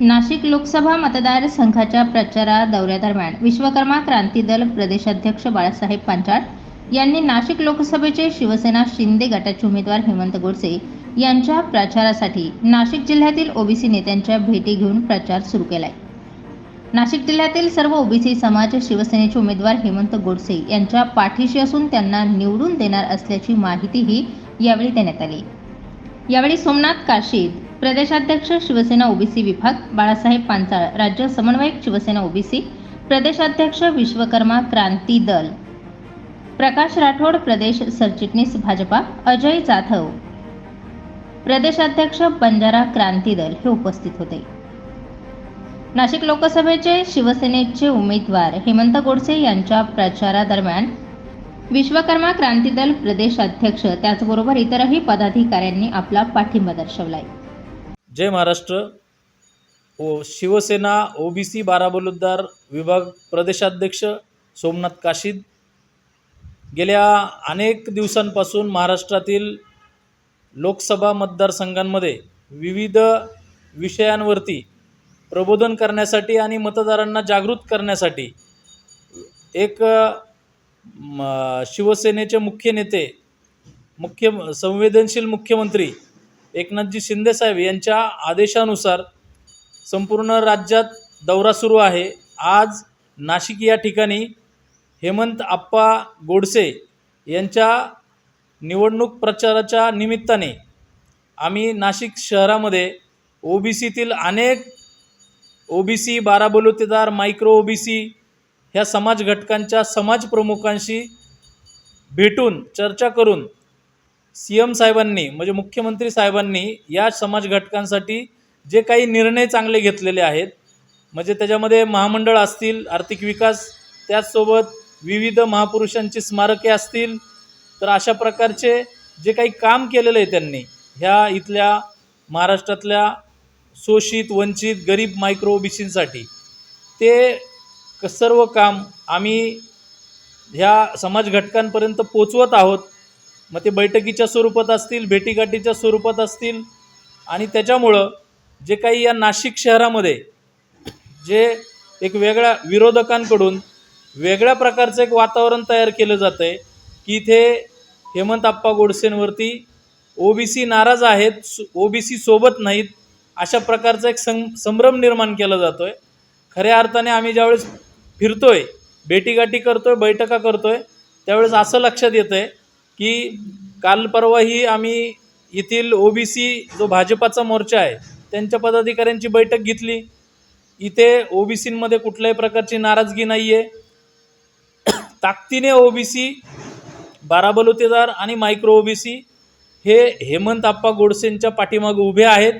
नाशिक लोकसभा मतदारसंघाच्या प्रचारा दौऱ्यादरम्यान विश्वकर्मा क्रांती दल प्रदेशाध्यक्ष बाळासाहेब पांचाळ यांनी नाशिक लोकसभेचे शिवसेना शिंदे गटाचे उमेदवार हेमंत गोडसे यांच्या प्रचारासाठी नाशिक जिल्ह्यातील ओबीसी नेत्यांच्या भेटी घेऊन प्रचार सुरू केलाय. नाशिक जिल्ह्यातील सर्व ओबीसी समाज शिवसेनेचे उमेदवार हेमंत गोडसे यांच्या पाठीशी असून त्यांना निवडून देणार असल्याची माहितीही यावेळी देण्यात आली. यावेळी सोमनाथ काशीद प्रदेशाध्यक्ष शिवसेना ओबीसी विभाग बाळासाहेब पांचाळ राज्य समन्वयक शिवसेना ओबीसी प्रदेशाध्यक्ष विश्वकर्मा क्रांती दल. प्रकाश राठोड प्रदेश सरचिटणीस भाजपा अजय जाधव. प्रदेशाध्यक्ष बंजारा क्रांती दल हे उपस्थित होते. नाशिक लोकसभेचे शिवसेनेचे उमेदवार हेमंत गोडसे यांच्या प्रचारादरम्यान विश्वकर्मा क्रांती दल प्रदेशाध्यक्ष त्याचबरोबर इतरही पदाधिकाऱ्यांनी आपला पाठिंबा दर्शवलाय. जय महाराष्ट्र. ओ शिवसेना ओबीसी बाराबलुद्दार विभाग प्रदेशाध्यक्ष सोमनाथ काशीद. गेल्या अनेक दिवसांपासून महाराष्ट्रातील लोकसभा मतदारसंघांमध्ये विविध विषयांवरती प्रबोधन करण्यासाठी आणि मतदारांना जागृत करण्यासाठी एक म, शिवसेनेचे मुख्य नेते मुख्य संवेदनशील मुख्यमंत्री एकनाथजी शिंदेसाहेब यांच्या आदेशानुसार संपूर्ण राज्यात दौरा सुरू आहे. आज नाशिक या ठिकाणी हेमंत आप्पा गोडसे यांच्या निवडणूक प्रचाराच्या निमित्ताने आम्ही नाशिक शहरामध्ये ओ बी सीतील अनेक ओ बी सी बाराबलुतेदार मायक्रो ओ बी सी ह्या समाज घटकांच्या समाज प्रमुखांशी भेटून चर्चा करून सी एम साहेबांनी म्हणजे मुख्यमंत्री साहेबांनी या समाज घटकांसाठी जे काही निर्णय चांगले घेतलेले आहेत म्हणजे त्याच्यामध्ये महामंडळ असतील आर्थिक विकास त्याचसोबत विविध महापुरुषांची स्मारके असतील तर अशा प्रकारचे जे काही काम केलेलं आहे त्यांनी ह्या इथल्या महाराष्ट्रातल्या शोषित वंचित गरीब मायक्रो ओबीसींसाठी ते क- सर्व काम आम्ही ह्या समाज घटकांपर्यंत पोचवत आहोत मग ते बैठकीच्या स्वरूपात असतील भेटीगाठीच्या स्वरूपात असतील आणि त्याच्यामुळं जे काही या नाशिक शहरामध्ये जे एक वेगळ्या विरोधकांकडून वेगळ्या प्रकारचं एक वातावरण तयार केलं जातं आहे की इथे हेमंत आप्पा गोडसेंवरती ओबीसी नाराज आहेत ओबीसी सोबत नाहीत अशा प्रकारचा एक सं संभ्रम निर्माण केला जातो आहे खऱ्या अर्थाने आम्ही ज्यावेळेस फिरतोय भेटीगाठी करतोय बैठका करतोय त्यावेळेस असं लक्षात येतं आहे की काल परवाही आम्ही येथील ओ बी सी जो भाजपाचा मोर्चा आहे त्यांच्या पदाधिकाऱ्यांची बैठक घेतली. इथे ओ बी सीमध्ये कुठल्याही प्रकारची नाराजगी नाही आहे ताकदीने ओ बी सी बाराबलुतेदार आणि मायक्रो ओ बी सी हे हेमंत आप्पा गोडसेंच्या पाठीमागे उभे आहेत.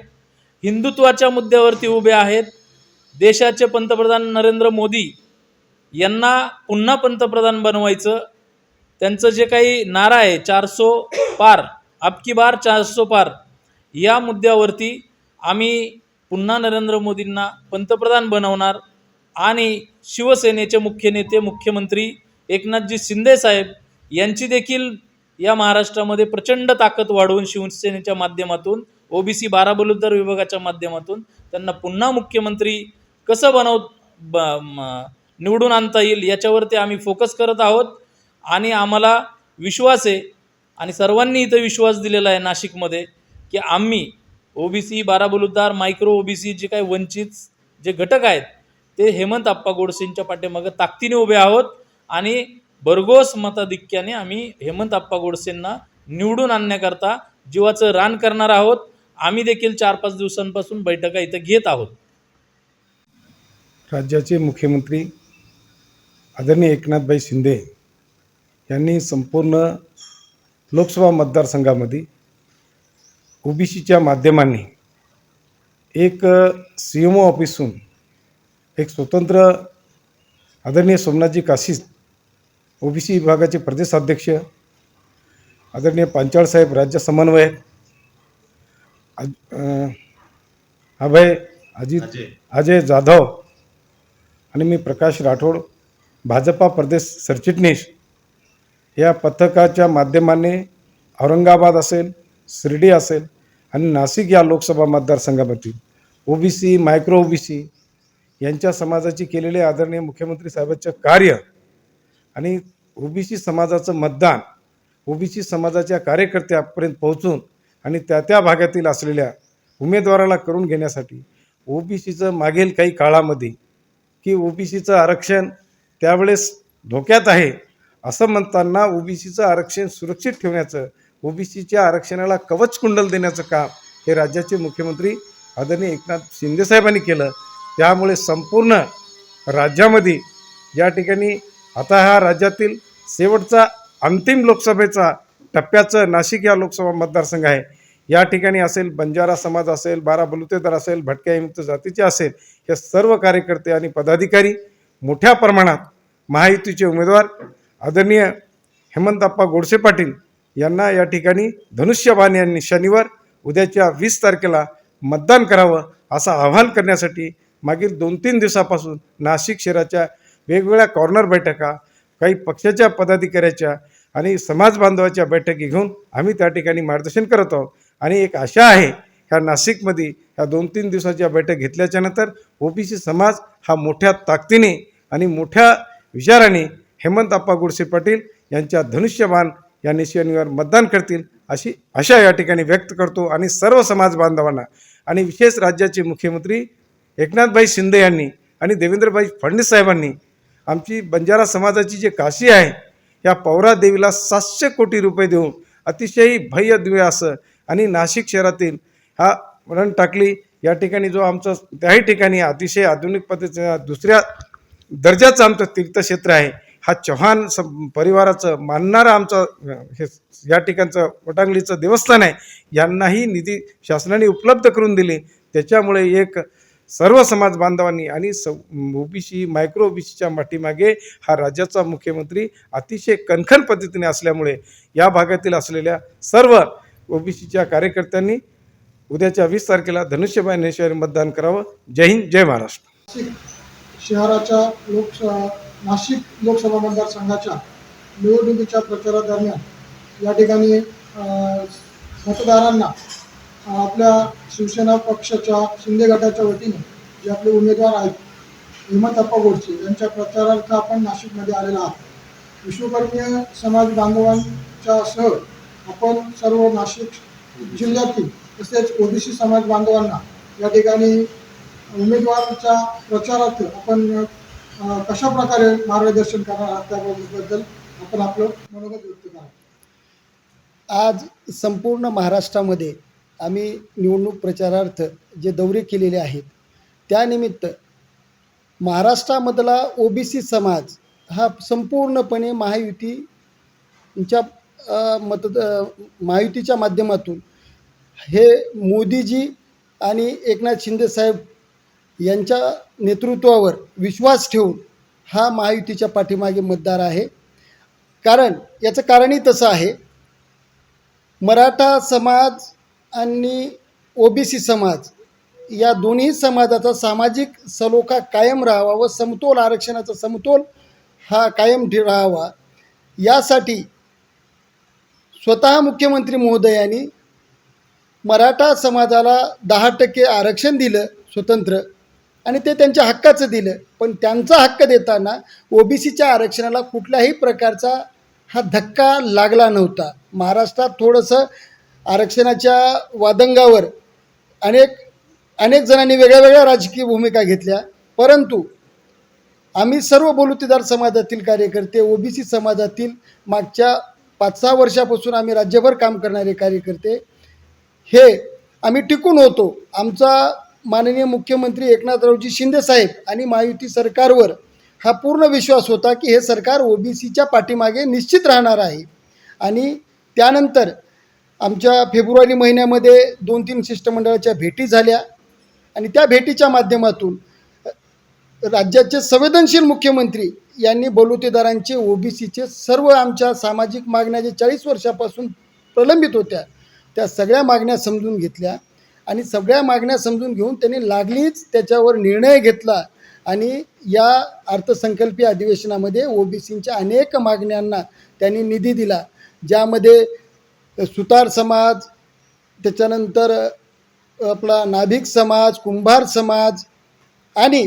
हिंदुत्वाच्या मुद्द्यावरती उभे आहेत. देशाचे पंतप्रधान नरेंद्र मोदी यांना पुन्हा पंतप्रधान बनवायचं त्यांचं जे काही नारा आहे चारसो पार अबकी बार चारसो पार या मुद्द्यावरती आम्ही पुन्हा नरेंद्र मोदींना पंतप्रधान बनवणार आणि शिवसेनेचे मुख्य नेते मुख्यमंत्री एकनाथजी शिंदे साहेब यांची देखील या महाराष्ट्रामध्ये प्रचंड ताकद वाढवून शिवसेनेच्या माध्यमातून ओबीसी बारा बलुद्दार विभागाच्या माध्यमातून त्यांना पुन्हा मुख्यमंत्री कसं बनव ब निवडून आणता येईल याच्यावरती आम्ही फोकस करत आहोत. आणि आम्हाला विश्वास आहे आणि सर्वांनी इथं विश्वास दिलेला आहे नाशिकमध्ये की आम्ही ओ बी सी बाराबलुद्दार मायक्रो ओ बी सी जे काही वंचित जे घटक आहेत ते हेमंत आप्पा गोडसेंच्या पाठीमागं ताकदीने उभे आहोत आणि भरघोस मताधिक्याने आम्ही हेमंत आप्पा गोडसेंना निवडून आणण्याकरता जीवाचं रान करणार आहोत. आम्ही देखील चार पाच दिवसांपासून बैठका इथं घेत आहोत. राज्याचे मुख्यमंत्री आदरणीय एकनाथभाई शिंदे यांनी संपूर्ण लोकसभा मतदारसंघामध्ये ओबीसीच्या माध्यमांनी एक सी एम ओ ऑफिसून एक स्वतंत्र आदरणीय सोमनाथजी काशीस ओबीसी विभागाचे प्रदेशाध्यक्ष आदरणीय पांचाळसाहेब राज्य समन्वयक अभय अजित अजय जाधव आणि मी प्रकाश राठोड भाजपा प्रदेश सरचिटणीस या पथकाच्या माध्यमाने औरंगाबाद असेल शिर्डी असेल आणि नाशिक या लोकसभा मतदारसंघामध्ये ओबीसी मायक्रो ओबीसी यांच्या समाजाची केलेले आदरणीय मुख्यमंत्री साहेबांचं कार्य आणि ओबीसी समाजाचं मतदान ओबीसी समाजाच्या कार्यकर्त्यापर्यंत पोहोचून आणि त्या त्या भागातील असलेल्या उमेदवाराला करून घेण्यासाठी ओबीसीचं मागील काही काळामध्ये की ओबीसीचं आरक्षण त्यावेळेस धोक्यात आहे असं म्हणताना ओबीसीचं आरक्षण सुरक्षित ठेवण्याचं ओबीसीच्या आरक्षणाला कवच कुंडल देण्याचं काम हे राज्याचे मुख्यमंत्री आदरणीय एकनाथ शिंदेसाहेबांनी केलं. त्यामुळे संपूर्ण राज्यामध्ये या ठिकाणी आता हा राज्यातील शेवटचा अंतिम लोकसभेचा टप्प्याचं नाशिक या लोकसभा मतदारसंघ आहे. या ठिकाणी असेल बंजारा समाज असेल बारा बलुतेदार असेल भटक्या विमुक्त जातीचे असेल हे सर्व कार्यकर्ते आणि पदाधिकारी मोठ्या प्रमाणात महायुतीचे उमेदवार आदरणीय हेमंतप्पा गोडसे पाटील यांना या ठिकाणी धनुष्यबाण यांनी शनिवार उद्याच्या वीस तारखेला मतदान करावं असं आवाहन करण्यासाठी मागील दोन तीन दिवसापासून नाशिक शहराच्या वेगवेगळ्या कॉर्नर बैठका काही पक्षाच्या पदाधिकाऱ्याच्या आणि समाज बांधवाच्या बैठकी घेऊन आम्ही त्या ठिकाणी मार्गदर्शन करत आहोत. आणि एक आशा आहे ह्या नाशिकमध्ये ह्या दोन तीन दिवसाच्या बैठक घेतल्याच्यानंतर ओ बी ओबीसी समाज हा मोठ्या ताकदीने आणि मोठ्या विचाराने हेमंत अप्पा गुडसे पाटील यांच्या धनुष्यबाण या शनिवार मतदान करतील अशी आशा या ठिकाणी व्यक्त करतो आणि सर्व समाज बांधवांना आणि विशेष राज्याचे मुख्यमंत्री एकनाथभाई शिंदे यांनी आणि देवेंद्रभाई फडणवीस साहेबांनी आमची बंजारा समाजाची जी काशी आहे या पौरा देवीला सातशे कोटी रुपये देऊन अतिशय भय्य दिव्य असं आणि नाशिक शहरातील हा रण टाकली या ठिकाणी जो आमचा त्याही ठिकाणी अतिशय आधुनिक पद्धतीचा दुसऱ्या दर्जाचं आमचं तीर्थक्षेत्र आहे हा चव्हाण स परिवाराचं मानणारं आमचं हे या ठिकाणचं वटांगलीचं देवस्थान आहे यांनाही निधी शासनाने उपलब्ध करून दिली. त्याच्यामुळे एक सर्व समाज बांधवांनी आणि स ओबीसी मायक्रो ओबीसीच्या पाठीमागे हा राज्याचा मुख्यमंत्री अतिशय कणखन पद्धतीने असल्यामुळे या भागातील असलेल्या सर्व ओबीसीच्या कार्यकर्त्यांनी उद्याच्या वीस तारखेला धनुष्यबाई मतदान करावं. जय हिंद जय महाराष्ट्र. शहराच्या लोकसभा नाशिक लोकसभा मतदारसंघाच्या निवडणुकीच्या प्रचारादरम्यान या ठिकाणी मतदारांना आपल्या शिवसेना पक्षाच्या शिंदे गटाच्या वतीने जे आपले उमेदवार आहेत हेमंतप्पा गोडसे यांच्या प्रचारार्थ आपण नाशिकमध्ये आलेला आहोत. विश्वकर्मीय समाज बांधवांच्या सह आपण सर्व नाशिक जिल्ह्यातील तसेच ओबीसी समाज बांधवांना या ठिकाणी उमेदवाराच्या प्रचारार्थ आपण कशा प्रकारे मार्गदर्शन करणार आहात त्याबद्दल आपण आपलं मनोगत व्यक्त करा. आज संपूर्ण महाराष्ट्रामध्ये आम्ही निवडणूक प्रचारार्थ जे दौरे केलेले आहेत त्यानिमित्त महाराष्ट्रामधला ओबीसी समाज हा संपूर्णपणे महायुतीच्या मत महायुतीच्या माध्यमातून हे मोदीजी आणि एकनाथ शिंदेसाहेब यांच्या नेतृत्वावर विश्वास ठेवून हा महायुतीच्या पाठीमागे मतदार आहे. कारण याचं कारणही तसं आहे. मराठा समाज आणि ओबीसी समाज या दोन्ही समाजाचा सामाजिक सलोखा कायम राहावा व समतोल आरक्षणाचा समतोल हा कायम ठे राहावा. यासाठी स्वतः मुख्यमंत्री महोदयांनी मराठा समाजाला दहा टक्के आरक्षण दिलं स्वतंत्र आणि ते त्यांच्या हक्काचं दिलं. पण त्यांचा हक्क देताना ओबीसीच्या आरक्षणाला कुठल्याही प्रकारचा हा धक्का लागला नव्हता. महाराष्ट्रात थोडंसं आरक्षणाच्या वादंगावर अनेक अनेक जणांनी वेगळ्या वेगळ्या राजकीय भूमिका घेतल्या. परंतु आम्ही सर्व बोलुतेदार समाजातील कार्यकर्ते ओबीसी समाजातील मागच्या पाच सहा वर्षापासून आम्ही राज्यभर काम करणारे कार्यकर्ते हे आम्ही टिकून होतो. आमचा माननीय मुख्यमंत्री एकनाथरावजी शिंदेसाहेब आणि महायुती सरकारवर हा पूर्ण विश्वास होता की हे सरकार ओबीसीच्या पाठीमागे निश्चित राहणार आहे. आणि त्यानंतर आमच्या फेब्रुवारी महिन्यामध्ये दोन तीन शिष्टमंडळाच्या भेटी झाल्या आणि त्या भेटीच्या माध्यमातून राज्याचे संवेदनशील मुख्यमंत्री यांनी बलुतेदारांचे ओबीसीचे सर्व आमच्या सामाजिक मागण्या जे चाळीस वर्षापासून प्रलंबित होत्या त्या सगळ्या मागण्या समजून घेतल्या. आणि सगळ्या मागण्या समजून घेऊन त्यांनी लागलीच त्याच्यावर निर्णय घेतला. आणि या अर्थसंकल्पीय अधिवेशनामध्ये ओबीसींच्या अनेक मागण्यांना त्यांनी निधी दिला. ज्यामध्ये सुतार समाज त्याच्यानंतर आपला नाभिक समाज कुंभार समाज आणि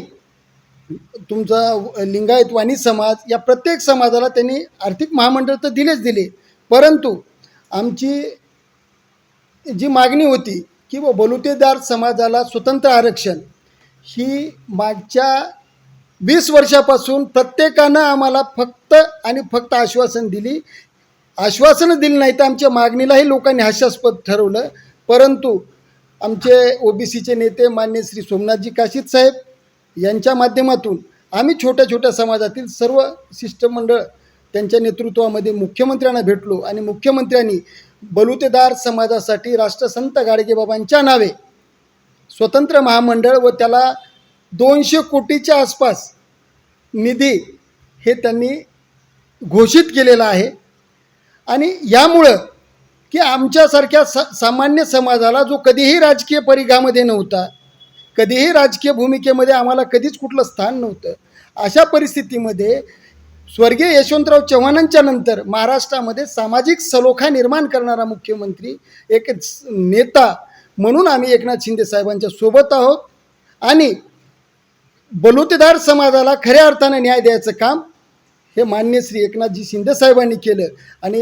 तुमचा लिंगायत वाणी समाज या प्रत्येक समाजाला त्यांनी आर्थिक महामंडळ तर दिलेच दिले. परंतु आमची जी मागणी होती की व बलुतेदार समाजाला स्वतंत्र आरक्षण ही मागच्या वीस वर्षापासून प्रत्येकानं आम्हाला फक्त आणि फक्त आश्वासन दिली. आश्वासनं दिली नाही तर आमच्या मागणीलाही लोकांनी हास्यास्पद ठरवलं. परंतु आमचे ओ बी सीचे नेते मान्य श्री सोमनाथजी काशीद साहेब यांच्या माध्यमातून आम्ही छोट्या छोट्या समाजातील सर्व शिष्टमंडळ त्यांच्या नेतृत्वामध्ये मुख्यमंत्र्यांना भेटलो आणि मुख्यमंत्र्यांनी बलुतेदार समाजासाठी राष्ट्रसंत गाडगेबाबांच्या नावे. स्वतंत्र महामंडळ व त्याला दोनशे कोटीच्या आसपास निधी हे त्यांनी घोषित केलेलं आहे. आणि यामुळं की आमच्यासारख्या सा सामान्य समाजाला जो कधीही राजकीय परिघामध्ये नव्हता कधीही राजकीय भूमिकेमध्ये आम्हाला कधीच कुठलं स्थान नव्हतं. अशा परिस्थितीमध्ये स्वर्गीय यशवंतराव चव्हाणांच्या नंतर महाराष्ट्रामध्ये सामाजिक सलोखा निर्माण करणारा मुख्यमंत्री एक नेता म्हणून आम्ही एकनाथ शिंदे साहेबांच्या सोबत आहोत. आणि बलुतेदार समाजाला खऱ्या अर्थानं न्याय द्यायचं काम हे मान्य श्री एकनाथजी शिंदे साहेबांनी केलं. आणि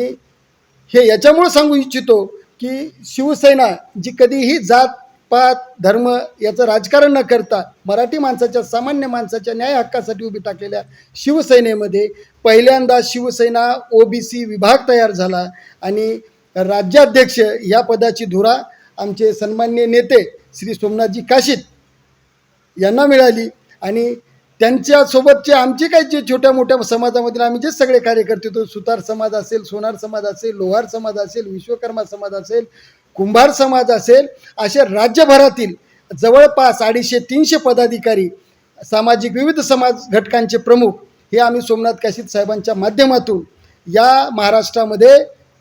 हे याच्यामुळं सांगू इच्छितो की शिवसेना जी कधीही जात पात धर्म याचं राजकारण न करता मराठी माणसाच्या सामान्य माणसाच्या न्याय हक्कासाठी उभी टाकलेल्या शिवसेनेमध्ये पहिल्यांदा शिवसेना ओबीसी विभाग तयार झाला आणि राज्याध्यक्ष या पदाची धुरा आमचे सन्मान्य नेते श्री सोमनाथजी काशीद यांना मिळाली. आणि त्यांच्यासोबतचे आमचे काही जे छोट्या मोठ्या समाजामधील आम्ही जे सगळे कार्यकर्ते होतो सुतार समाज असेल सोनार समाज असेल लोहार समाज असेल विश्वकर्मा समाज असेल कुंभार समाज असेल असे राज्यभरातील जवळपास अडीचशे तीनशे पदाधिकारी सामाजिक विविध समाज घटकांचे प्रमुख हे आम्ही सोमनाथ काशीद साहेबांच्या माध्यमातून या महाराष्ट्रामध्ये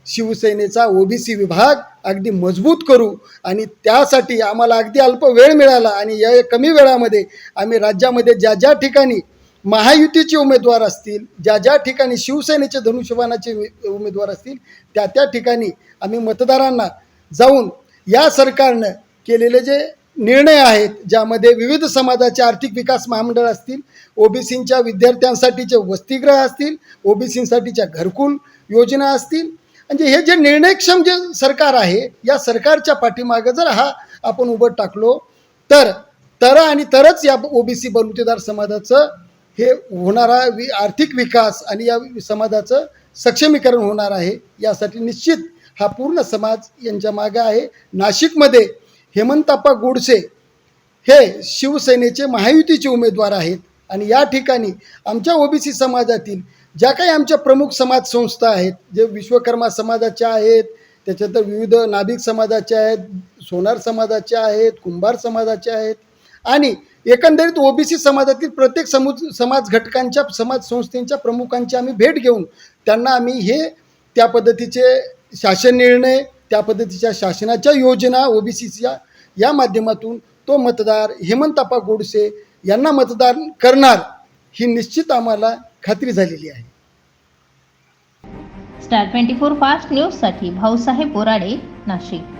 शिवसेनेचा ओबीसी विभाग अगदी मजबूत करू आणि त्यासाठी आम्हाला अगदी अल्प वेळ मिळाला आणि या कमी वेळामध्ये आम्ही राज्यामध्ये ज्या ज्या ठिकाणी महायुतीचे उमेदवार असतील ज्या ज्या ठिकाणी शिवसेनेचे धनुष्यबाणाचे उमेदवार असतील त्या त्या ठिकाणी आम्ही मतदारांना जाऊन या सरकारनं केलेले जे निर्णय आहेत ज्यामध्ये विविध समाजाचे आर्थिक विकास महामंडळ असतील ओबीसींच्या विद्यार्थ्यांसाठीचे वसतिगृह असतील ओबीसींसाठीच्या घरकुल योजना असतील म्हणजे हे जे निर्णयक्षम जे सरकार आहे या सरकारच्या पाठीमागं जर हा आपण उभं टाकलो तर तर आणि तरच या ओबीसी बलुतेदार समाजाचं हे होणारा वि आर्थिक विकास आणि या समाजाचं सक्षमीकरण होणार आहे यासाठी निश्चित हा पूर्ण समाज यांच्या मागं आहे. नाशिकमध्ये हेमंताप्पा गोडसे हे शिवसेनेचे महायुतीचे उमेदवार आहेत. आणि या ठिकाणी आमच्या ओबीसी समाजातील ज्या काही आमच्या प्रमुख समाज संस्था आहेत जे विश्वकर्मा समाजाच्या आहेत त्याच्यानंतर विविध नाभिक समाजाच्या आहेत सोनार समाजाच्या आहेत कुंभार समाजाच्या आहेत आणि एकंदरीत ओबीसी समाजातील प्रत्येक समू समाज घटकांच्या समाज संस्थेच्या प्रमुखांची आम्ही भेट घेऊन त्यांना आम्ही हे त्या पद्धतीचे शासन निर्णय त्या पद्धतीच्या शासनाच्या योजना ओबीसीच्या या माध्यमातून तो मतदार हेमंतापा गोडसे यांना मतदान करणार ही निश्चित आम्हाला खात्री झालेली आहे. स्टार ट्वेंटी फोर फास्ट न्यूजसाठी भाऊसाहेब बोराडे नाशिक.